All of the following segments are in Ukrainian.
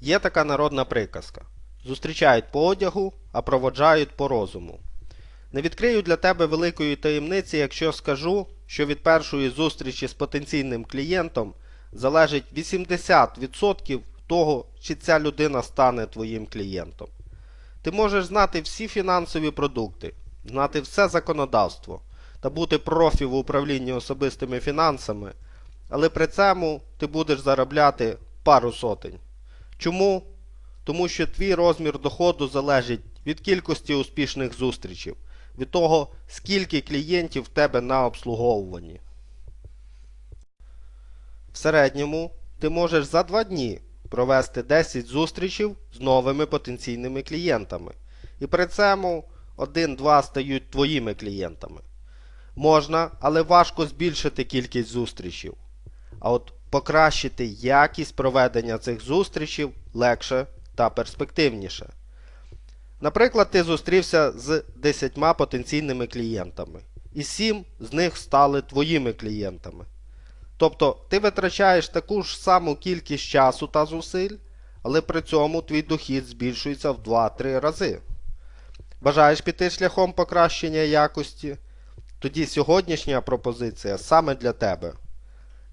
Є така народна приказка: зустрічають по одягу, а проводжають по розуму. Не відкрию для тебе великої таємниці, якщо скажу, що від першої зустрічі з потенційним клієнтом залежить 80% того, чи ця людина стане твоїм клієнтом. Ти можеш знати всі фінансові продукти, знати все законодавство та бути профі в управлінні особистими фінансами, але при цьому ти будеш заробляти пару сотень. Чому? Тому що твій розмір доходу залежить від кількості успішних зустрічей, від того, скільки клієнтів в тебе на обслуговуванні. В середньому ти можеш за два дні провести 10 зустрічей з новими потенційними клієнтами. І при цьому один-два стають твоїми клієнтами. Можна, але важко збільшити кількість зустрічей. А от покращити якість проведення цих зустрічей легше та перспективніше. Наприклад, ти зустрівся з 10 потенційними клієнтами, і 7 з них стали твоїми клієнтами. Тобто ти витрачаєш таку ж саму кількість часу та зусиль, але при цьому твій дохід збільшується в 2-3 рази. Бажаєш піти шляхом покращення якості? Тоді сьогоднішня пропозиція саме для тебе.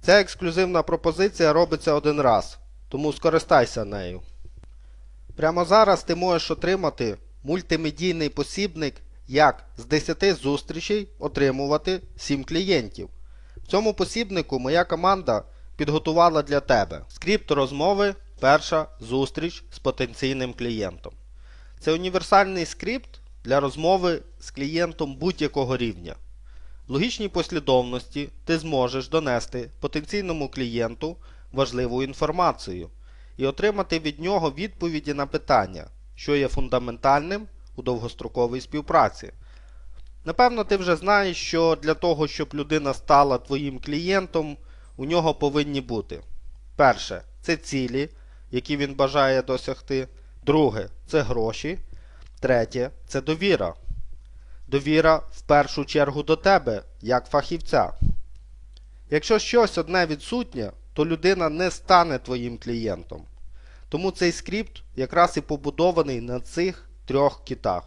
Ця ексклюзивна пропозиція робиться один раз, тому скористайся нею. Прямо зараз ти можеш отримати мультимедійний посібник, як з 10 зустрічей отримувати 7 клієнтів. В цьому посібнику моя команда підготувала для тебе скрипт розмови Перша зустріч з потенційним клієнтом. Це універсальний скрипт для розмови з клієнтом будь-якого рівня. Логічній послідовності ти зможеш донести потенційному клієнту важливу інформацію і отримати від нього відповіді на питання, що є фундаментальним у довгостроковій співпраці. Напевно, ти вже знаєш, що для того, щоб людина стала твоїм клієнтом, у нього повинні бути. Перше, це цілі, які він бажає досягти. Друге це гроші. Третє це довіра. Довіра в першу чергу до тебе, як фахівця. Якщо щось одне відсутнє, то людина не стане твоїм клієнтом. Тому цей скрипт якраз і побудований на цих трьох китах.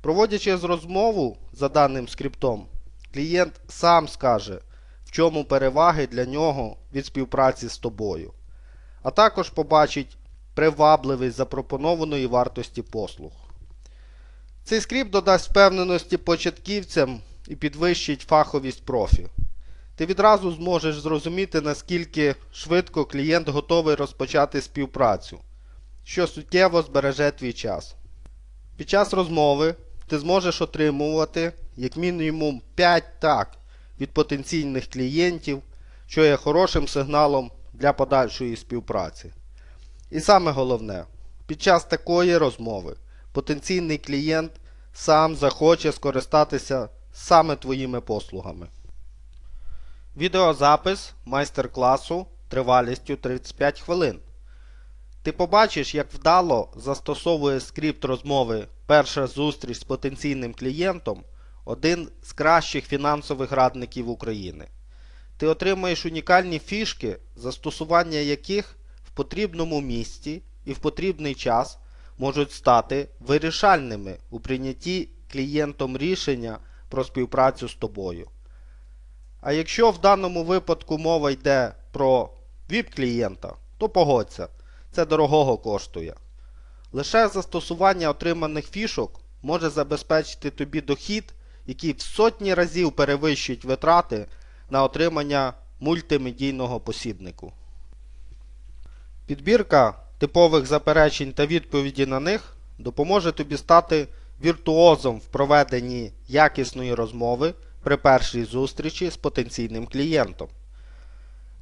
Проводячи з розмову за даним скриптом, клієнт сам скаже, в чому переваги для нього від співпраці з тобою, а також побачить привабливість запропонованої вартості послуг. Цей скрипт додасть впевненості початківцям і підвищить фаховість профі. Ти відразу зможеш зрозуміти, наскільки швидко клієнт готовий розпочати співпрацю, що суттєво збереже твій час. Під час розмови ти зможеш отримувати як мінімум 5 так від потенційних клієнтів, що є хорошим сигналом для подальшої співпраці. І саме головне, під час такої розмови потенційний клієнт сам захоче скористатися саме твоїми послугами. Відеозапис майстер-класу тривалістю 35 хвилин. Ти побачиш, як вдало застосовує скрипт розмови Перша зустріч з потенційним клієнтом один з кращих фінансових радників України. Ти отримаєш унікальні фішки, застосування яких в потрібному місці і в потрібний час можуть стати вирішальними у прийнятті клієнтом рішення про співпрацю з тобою. А якщо в даному випадку мова йде про VIP-клієнта, то погодься, це дорогого коштує. Лише застосування отриманих фішок може забезпечити тобі дохід, який в сотні разів перевищить витрати на отримання мультимедійного посібнику. Підбірка типових заперечень та відповіді на них допоможе тобі стати віртуозом в проведенні якісної розмови при першій зустрічі з потенційним клієнтом.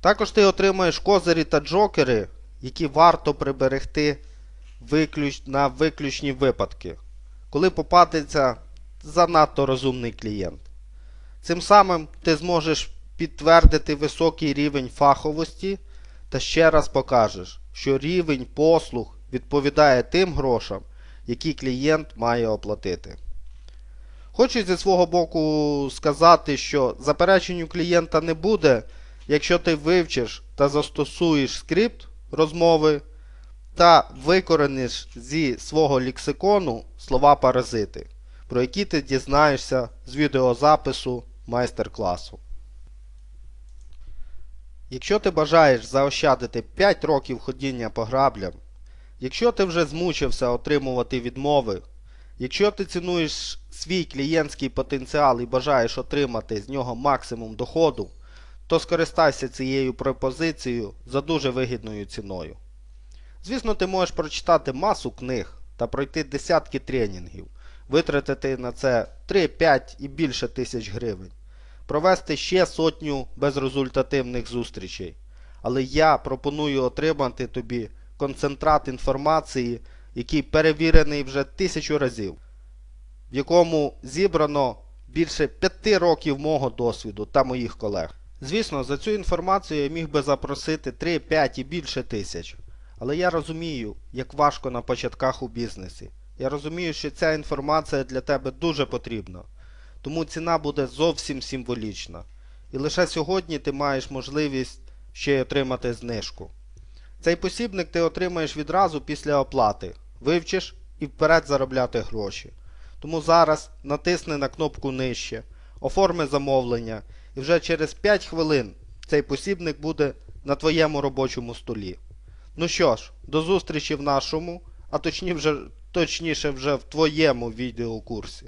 Також ти отримаєш козирі та джокери, які варто приберегти виключ... на виключні випадки, коли попадеться занадто розумний клієнт. Цим самим ти зможеш підтвердити високий рівень фаховості та ще раз покажеш, що рівень послуг відповідає тим грошам, які клієнт має оплатити. Хочу зі свого боку сказати, що заперечень клієнта не буде, якщо ти вивчиш та застосуєш скрипт розмови та викорениш зі свого лексикону слова паразити, про які ти дізнаєшся з відеозапису майстер-класу. Якщо ти бажаєш заощадити 5 років ходіння по граблям, якщо ти вже змучився отримувати відмови, якщо ти цінуєш свій клієнтський потенціал і бажаєш отримати з нього максимум доходу, то скористайся цією пропозицією за дуже вигідною ціною. Звісно, ти можеш прочитати масу книг та пройти десятки тренінгів, витратити на це 3-5 і більше тисяч гривень, провести ще сотню безрезультативних зустрічей. Але я пропоную отримати тобі концентрат інформації, який перевірений вже тисячу разів, в якому зібрано більше 5 років мого досвіду та моїх колег. Звісно, за цю інформацію я міг би запросити 3, 5 і більше тисяч. Але я розумію, як важко на початках у бізнесі. Я розумію, що ця інформація для тебе дуже потрібна. Тому ціна буде зовсім символічна. І лише сьогодні ти маєш можливість ще й отримати знижку. Цей посібник ти отримаєш відразу після оплати. Вивчиш і вперед заробляти гроші. Тому зараз натисни на кнопку нижче, оформи замовлення, і вже через 5 хвилин цей посібник буде на твоєму робочому столі. Ну що ж, до зустрічі в нашому, а точніше вже в твоєму відеокурсі.